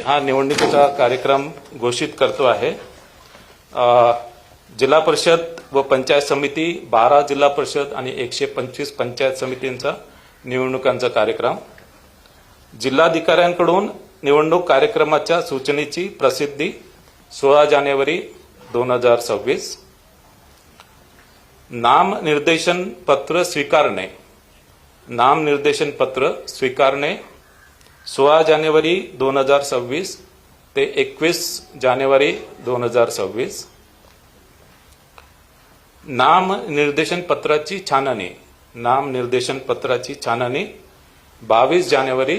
हा निवडणुकीचा कार्यक्रम घोषित करतो आहे. जिल्हा परिषद व पंचायत समिती बारा जिल्हा परिषद आणि एकशे पंचवीस पंचायत समितींचा निवडणुकांचा कार्यक्रम. जिल्हाधिकाऱ्यांकडून निवडणूक कार्यक्रमाच्या सूचनेची प्रसिद्धी सोळा जानेवारी दोन हजार सव्वीस. नाम निर्देशन पत्र स्वीकारणे. नाम निर्देशन पत्र स्वीकारणे. सोळा जानेवारी दोन हजार सव्वीस ते एकवीस जानेवारी दोन हजार सव्वीस. नाम निर्देशन पत्राची छाननी. नाम निर्देशन पत्राची छाननी बावीस जानेवारी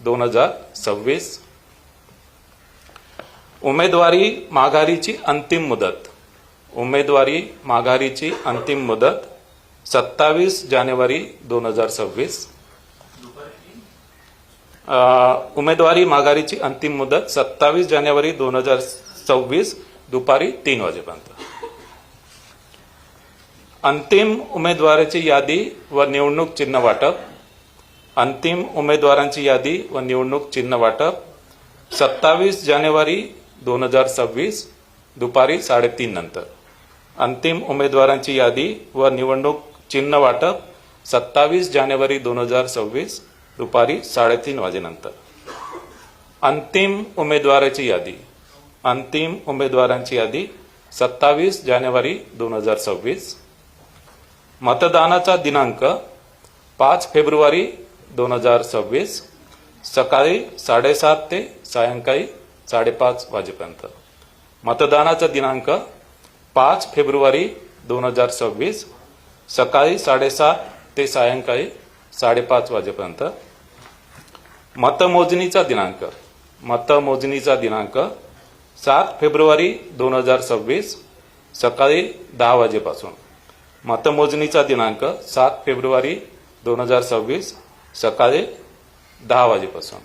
दोन हजार सव्वीस. उमेदवारी माघारीची अंतिम मुदत. उमेदवारी माघारीची अंतिम मुदत सत्तावीस जानेवारी दोन हजार सव्वीस. उमेदवारी माघारीची अंतिम मुदत सत्तावीस जानेवारी दोन हजार सव्वीस दुपारी तीन वाजेपर्यंत. अंतिम उमेदवाराची यादी व निवडणूक चिन्ह वाटप. अंतिम उमेदवारांची यादी व निवडणूक चिन्ह वाटप. सत्तावीस जानेवारी दोन हजार सव्वीस दुपारी साडेतीन नंतर. अंतिम उमेदवारांची यादी व निवडणूक चिन्ह वाटप सत्तावीस जानेवारी दोन हजार सव्वीस दुपारी साडेतीन वाजेनंतर. अंतिम उमेदवाराची यादी. अंतिम उमेदवारांची यादी सत्तावीस जानेवारी दोन हजार सव्वीस. मतदानाचा दिनांक पाच फेब्रुवारी दोन हजार सव्वीस. सकाळी साडेसात ते सायंकाळी साडेपाच वाजेपर्यंत. मतदानाचा दिनांक पाच फेब्रुवारी दोन हजार सव्वीस. सकाळी साडेसात ते सायंकाळी साडेपाच वाजेपर्यंत. मतमोजणीचा दिनांक. मतमोजणीचा दिनांक सात फेब्रुवारी दोन हजार सव्वीस सकाळी दहा वाजेपासून. मतमोजणीचा दिनांक सात फेब्रुवारी दोन हजार सव्वीस सकाळी दहा वाजेपासून.